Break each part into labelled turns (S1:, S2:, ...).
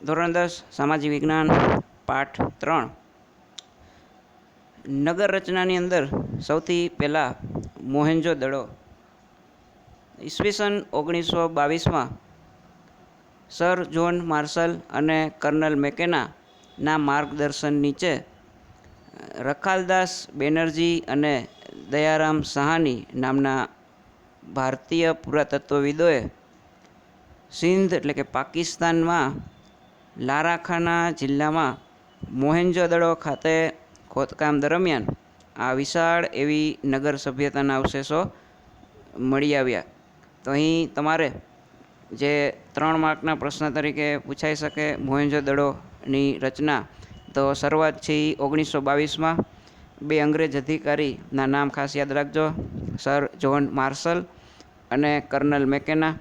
S1: ધોરણ દસ, સામાજિક વિજ્ઞાન, પાઠ ત્રણ. નગર રચનાની અંદર સૌથી પહેલાં મોહેન્જો દડો. ઈસવીસન ઓગણીસો બાવીસમાં સર જોન માર્શલ અને કર્નલ મેકેના ના માર્ગદર્શન નીચે રખાલદાસ બેનર્જી અને દયારામ સહાની નામના ભારતીય પુરાતત્વવિદોએ સિંધ એટલે કે પાકિસ્તાનમાં લારાખાના જિલ્લામાં મોહેન્જો-દડો ખાતે ખોદકામ દરમિયાન આ વિશાળ એવી નગર સભ્યતાના અવશેષો મળી આવ્યા. તો અહીં તમારે જે ત્રણ માર્કના પ્રશ્ન તરીકે પૂછાઈ શકે મોહેન્જો-દડોની રચના, તો શરૂઆત છે ઓગણીસો બાવીસમાં. બે અંગ્રેજ અધિકારીના નામ ખાસ યાદ રાખજો. સર જ્હોન માર્શલ અને કર્નલ મેકેના.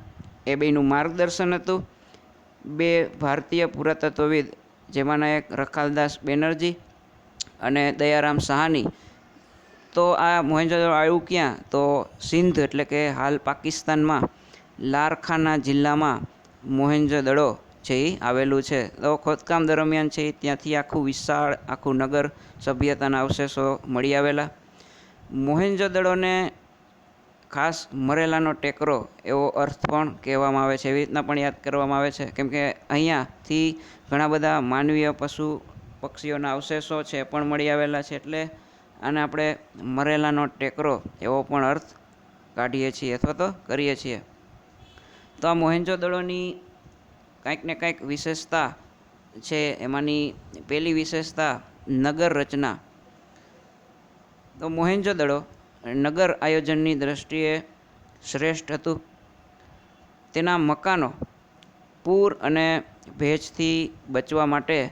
S1: એ બેનું માર્ગદર્શન હતું. બે ભારતીય પુરાતત્વવિદ જેમાંના એક રખાલદાસ બેનર્જી અને દયારામ સાહાની. તો આ મોહેન્જો-દડો આવ્યું ક્યાં? તો સિંધ એટલે કે હાલ પાકિસ્તાનમાં લારખાના જિલ્લામાં મોહેન્જો-દડો છે એ આવેલું છે. તો ખોદકામ દરમિયાન છે, ત્યાંથી આખું વિશાળ, આખું નગર સભ્યતાના અવશેષો મળી આવેલા. મોહેન્જો-દડોને ખાસ મરેલાનો ટેકરો એવો અર્થ પણ કહેવામાં આવે છે, એવી રીતના પણ યાદ કરવામાં આવે છે. કેમ કે અહીંયાથી ઘણા બધા માનવીય પશુ પક્ષીઓના અવશેષો છે પણ મળી આવેલા છે, એટલે આને આપણે મરેલાનો ટેકરો એવો પણ અર્થ કાઢીએ છીએ અથવા તો કરીએ છીએ. તો આ મોહેન્જો દળોની કાંઈક ને કાંઈક વિશેષતા છે, એમાંની પહેલી વિશેષતા નગર રચના. તો મોહેન્જો-દડો નગર આયોજનની દ્રષ્ટિએ શ્રેષ્ઠ હતું. તેના મકાનો પૂર અને ભેજથી બચવા માટે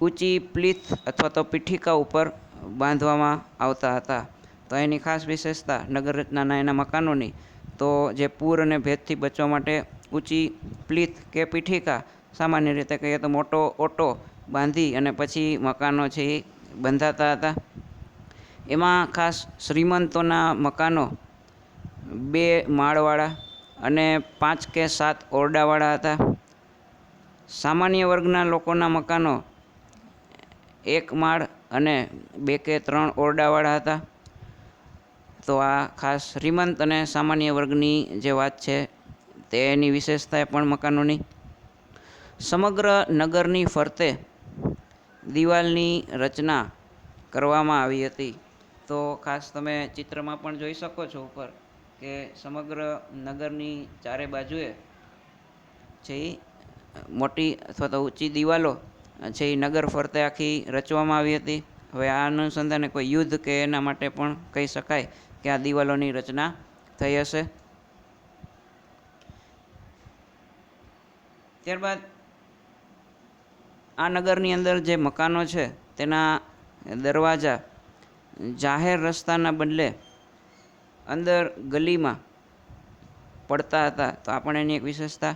S1: ઊંચી પ્લીથ અથવા તો પીઠિકા ઉપર બાંધવામાં આવતા હતા. તો એની ખાસ વિશેષતા નગર રચનાના એના મકાનોની. તો જે પૂર અને ભેજથી બચવા માટે ઊંચી પ્લીથ કે પીઠિકા સામાન્ય રીતે કહીએ તો મોટો ઓટો બાંધી અને પછી મકાનો છે એ બંધાતા હતા. એમાં ખાસ શ્રીમંતોના મકાનો બે માળવાળા અને પાંચ કે સાત ઓરડાવાળા હતા. સામાન્ય વર્ગના લોકોના મકાનો એક માળ અને બે કે ત્રણ ઓરડાવાળા હતા. તો આ ખાસ શ્રીમંત અને સામાન્ય વર્ગની જે વાત છે તેની વિશેષતા પણ મકાનોની. સમગ્ર નગરની ફરતે દિવાલની રચના કરવામાં આવી હતી. તો ખાસ તમે ચિત્રમાં પણ જોઈ શકો છો ઉપર કે સમગ્ર નગરની ચારે બાજુએ છે એ મોટી અથવા તો ઊંચી દિવાલો છે એ નગર ફરતે આખી રચવામાં આવી હતી. હવે આ અનુસંધાને કોઈ યુદ્ધ કે એના માટે પણ કહી શકાય કે આ દિવાલોની રચના થઈ હશે. ત્યારબાદ આ નગરની અંદર જે મકાનો છે તેના દરવાજા જાહેર રસ્તાના બદલે અંદર ગલીમાં પડતા હતા. તો આપણે એની એક વિશેષતા,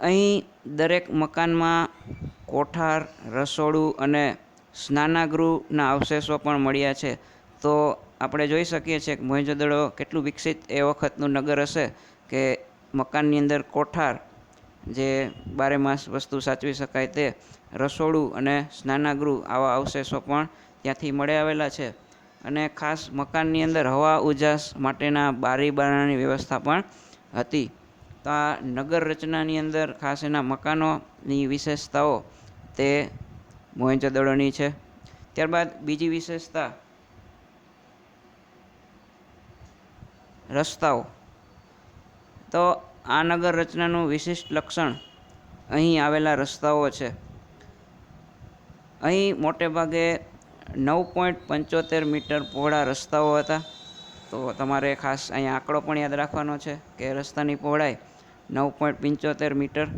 S1: અહીં દરેક મકાનમાં કોઠાર, રસોડું અને સ્નાનાગૃહના અવશેષો પણ મળ્યા છે. તો આપણે જોઈ શકીએ છીએ કે મોહેંજો-દડો કેટલું વિકસિત એ વખતનું નગર હશે કે મકાનની અંદર કોઠાર, જે બારે માસ વસ્તુ સાચવી શકાય તે રસોડું અને સ્નાનાગૃહ આવા અવશેષો પણ ત્યાંથી મળી આવેલા છે. અને ખાસ મકાનની અંદર હવા ઉજાસ માટેના બારી બારણાની વ્યવસ્થા પણ હતી. તો આ નગર રચનાની અંદર ખાસ એના મકાનોની વિશેષતાઓ તે મોહેંજો-દડોની છે. ત્યારબાદ બીજી વિશેષતા રસ્તાઓ. તો આ નગર રચનાનું વિશિષ્ટ લક્ષણ અહીં આવેલા રસ્તાઓ છે. અહીં મોટે ભાગે નવ પોઈન્ટ પંચોતેર મીટર પહોળા રસ્તાઓ હતા. તો તમારે ખાસ અહીંયા આંકડો પણ યાદ રાખવાનો છે કે રસ્તાની પહોળાઈ નવ પોઈન્ટ પંચોતેર મીટર.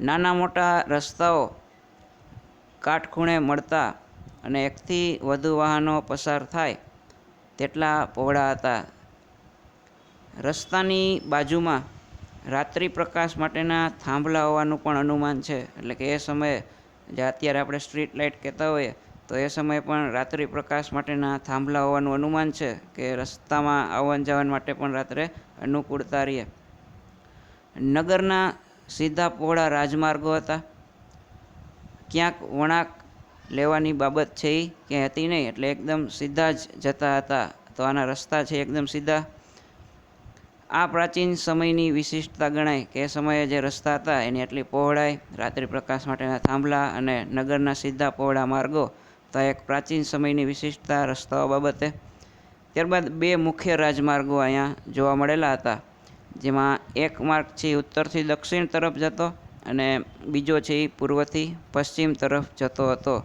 S1: નાના મોટા રસ્તાઓ કાટખૂણે મળતા અને એકથી વધુ વાહનો પસાર થાય તેટલા પહોળા હતા. રસ્તાની બાજુમાં રાત્રિ પ્રકાશ માટેના થાંભલા હોવાનું પણ અનુમાન છે. એટલે કે એ સમયે જે અત્યારે આપણે સ્ટ્રીટ લાઇટ કહેતા હોઈએ, તો એ સમયે પણ રાત્રિ પ્રકાશ માટેના થાંભલા હોવાનું અનુમાન છે કે રસ્તામાં આવન જાવન માટે પણ રાત્રે અનુકૂળતા રહે. નગરના સીધા પહોળા રાજમાર્ગો હતા. ક્યાંક વળાંક લેવાની બાબત છે એ ક્યાંય હતી નહીં, એટલે એકદમ સીધા જ જતા હતા. તો આના રસ્તા છે એકદમ સીધા. આ પ્રાચીન સમયની વિશિષ્ટતા ગણાય કે સમયે જે રસ્તા હતા એની આટલી પહોળાઈ, રાત્રિ પ્રકાશ માટેના થાંભલા અને નગરના સીધા પહોળા માર્ગો તો એક પ્રાચીન સમયની વિશિષ્ટતા રસ્તાઓ બાબતે. ત્યારબાદ બે મુખ્ય રાજમાર્ગો અહીંયા જોવા મળેલા હતા, જેમાં એક માર્ગ છે ઉત્તરથી દક્ષિણ તરફ જતો અને બીજો છે પૂર્વથી પશ્ચિમ તરફ જતો હતો.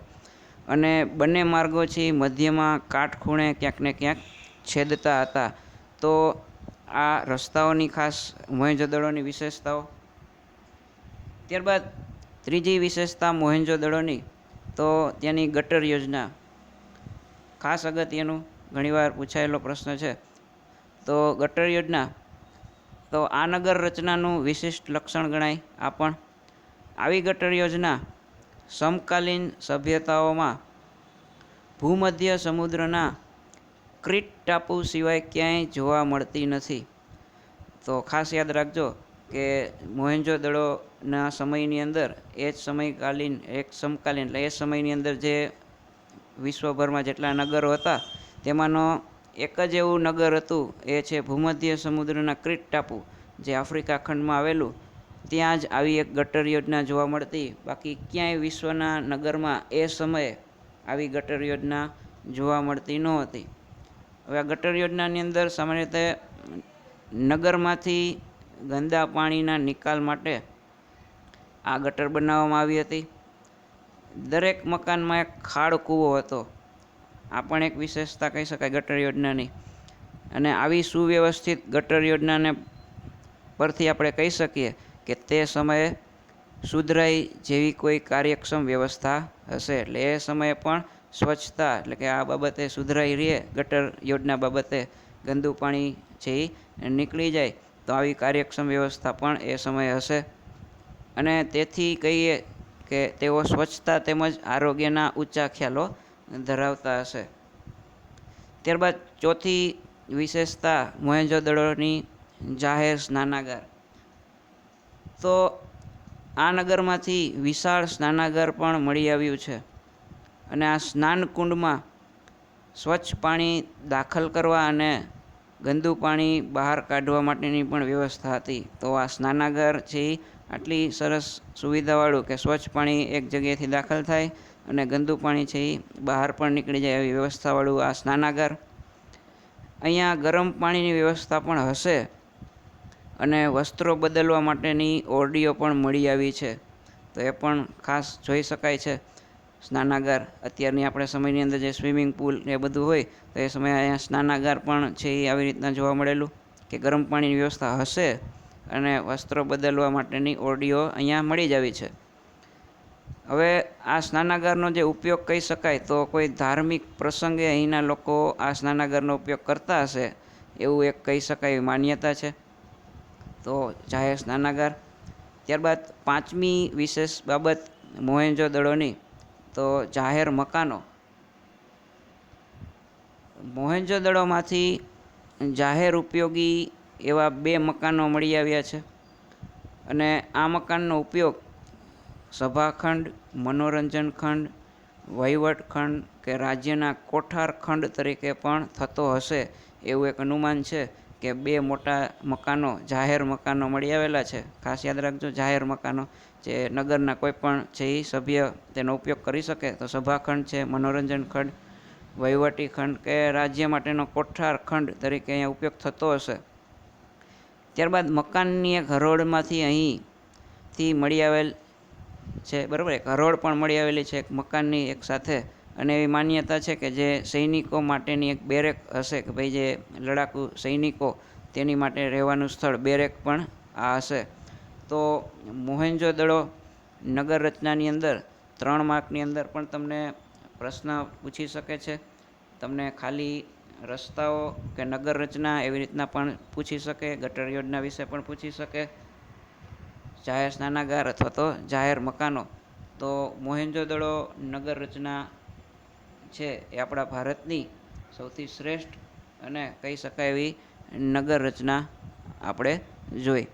S1: અને બંને માર્ગો છે મધ્યમાં કાટખૂણે ક્યાંક ને ક્યાંક છેદતા હતા. તો આ રસ્તાઓની ખાસ મોહેંજોદડોની વિશેષતાઓ. ત્યારબાદ ત્રીજી વિશેષતા મોહેંજોદડોની તો ત્યાંની ગટર યોજના. ખાસ અગત્યનું ઘણીવાર પૂછાયેલો પ્રશ્ન છે. તો ગટર યોજના, તો આ નગર રચનાનું વિશિષ્ટ લક્ષણ ગણાય. આ પણ, આવી ગટર યોજના સમકાલીન સભ્યતાઓમાં ભૂમધ્ય સમુદ્રના ક્રીટ ટાપુ સિવાય ક્યાંય જોવા મળતી નથી. તો ખાસ યાદ રાખજો કે મોહેન્જો દડોના સમયની અંદર, એ જ સમયકાલીન, એક સમકાલીન, એટલે એ સમયની અંદર જે વિશ્વભરમાં જેટલા નગરો હતા, તેમાંનો એક જ એવું નગર હતું, એ છે ભૂમધ્ય સમુદ્રના ક્રિટ ટાપુ, જે આફ્રિકા ખંડમાં આવેલું. ત્યાં જ આવી એક ગટર યોજના જોવા મળતી. બાકી ક્યાંય વિશ્વના નગરમાં એ સમયે આવી ગટર યોજના જોવા મળતી નહોતી હવે આ ગટર યોજનાની અંદર સામાન્ય રીતે નગરમાંથી ગંદા પાણીના નિકાલ માટે આ ગટર બનાવવામાં આવી હતી. દરેક મકાનમાં એક ખાડ કૂવો હતો. આ પણ એક વિશેષતા કહી શકાય ગટર યોજનાની. અને આવી સુવ્યવસ્થિત ગટર યોજનાને પરથી આપણે કહી શકીએ કે તે સમયે સુધરાઈ જેવી કોઈ કાર્યક્ષમ વ્યવસ્થા હશે. એટલે એ સમયે પણ સ્વચ્છતા એટલે કે આ બાબતે સુધરાઈ રહે ગટર યોજના બાબતે ગંદુ પાણી છે એ નીકળી જાય તો આવી કાર્યક્ષમ વ્યવસ્થા પણ એ સમયે હશે. અને તેથી કહીએ કે તેઓ સ્વચ્છતા તેમજ આરોગ્યના ઊંચા ખ્યાલો ધરાવતા હશે. ત્યારબાદ ચોથી વિશેષતા મોહેંજોદડોની જાહેર સ્નાનાગાર. તો આ નગરમાંથી વિશાળ સ્નાનાગાર પણ મળી આવ્યું છે. અને આ સ્નાન કુંડમાં સ્વચ્છ પાણી દાખલ કરવા અને ગંદુ પાણી બહાર કાઢવા માટેની પણ વ્યવસ્થા હતી. તો આ સ્નાનાગર છે આટલી સરસ સુવિધાવાળું કે સ્વચ્છ પાણી એક જગ્યાએથી દાખલ થાય અને ગંદુ પાણી છે એ બહાર પણ નીકળી જાય એવી વ્યવસ્થાવાળું આ સ્નાનાગર. અહીંયા ગરમ પાણીની વ્યવસ્થા પણ હશે અને વસ્ત્રો બદલવા માટેની ઓરડીઓ પણ મળી આવી છે. તો એ પણ ખાસ જોઈ શકાય છે. સ્નાનાગાર. અત્યારની આપણે સમયની અંદર જે સ્વિમિંગ પુલ એ બધું હોય, તો એ સમયે અહીંયા સ્નાનાગાર પણ છે એ આવી રીતના જોવા મળેલું કે ગરમ પાણીની વ્યવસ્થા હશે અને વસ્ત્રો બદલવા માટેની ઓરડીઓ અહીંયા મળી જ આવી છે. હવે આ સ્નાનાગારનો જે ઉપયોગ કહી શકાય તો કોઈ ધાર્મિક પ્રસંગે અહીંના લોકો આ સ્નાનાગારનો ઉપયોગ કરતા હશે એવું એક કહી શકાય માન્યતા છે. તો જાહેર સ્નાનાગાર. ત્યારબાદ પાંચમી વિશેષ બાબત મોહેંજો દડોની તો જાહેર મકાનો. મોહેંજોદડોમાંથી જાહેર ઉપયોગી એવા બે મકાનો મળી આવ્યા છે. અને આ મકાનનો ઉપયોગ સભાખંડ, મનોરંજન ખંડ, વહીવટ ખંડ કે રાજ્યના કોઠાર ખંડ તરીકે પણ થતો હશે એવું એક અનુમાન છે. કે બે મોટા મકાનો, જાહેર મકાનો મળી આવેલા છે. ખાસ યાદ રાખજો, જાહેર મકાનો જે નગરના કોઈ પણ છે એ સભ્ય તેનો ઉપયોગ કરી શકે, તો સભાખંડ છે, મનોરંજન ખંડ, વહીવટી ખંડ કે રાજ્ય માટેનો કોઠાર ખંડ તરીકે અહીંયા ઉપયોગ થતો હશે. ત્યારબાદ મકાનની એક હરોળમાંથી અહીંથી મળી આવેલ છે, બરાબર? એક હરોળ પણ મળી આવેલી છે, એક મકાનની એક સાથે. અને એવી માન્યતા છે કે જે સૈનિકો માટેની એક બેરેક હશે કે ભાઈ જે લડાકુ સૈનિકો તેની માટે રહેવાનું સ્થળ બેરેક પણ આ હશે. તો મોહેન્જો દડો નગર રચનાની અંદર ત્રણ માર્કની અંદર પણ તમને પ્રશ્ન પૂછી શકે છે. તમને ખાલી રસ્તાઓ કે નગર રચના એવી રીતના પણ પૂછી શકે, ગટર યોજના વિશે પણ પૂછી શકે, જાહેર સ્નાનાગાર અથવા તો જાહેર મકાનો. તો મોહેન્જો દડો નગર રચના છે એ આપણા ભારતની સૌથી શ્રેષ્ઠ અને કહી શકાય એવી નગર રચના આપણે જોઈ.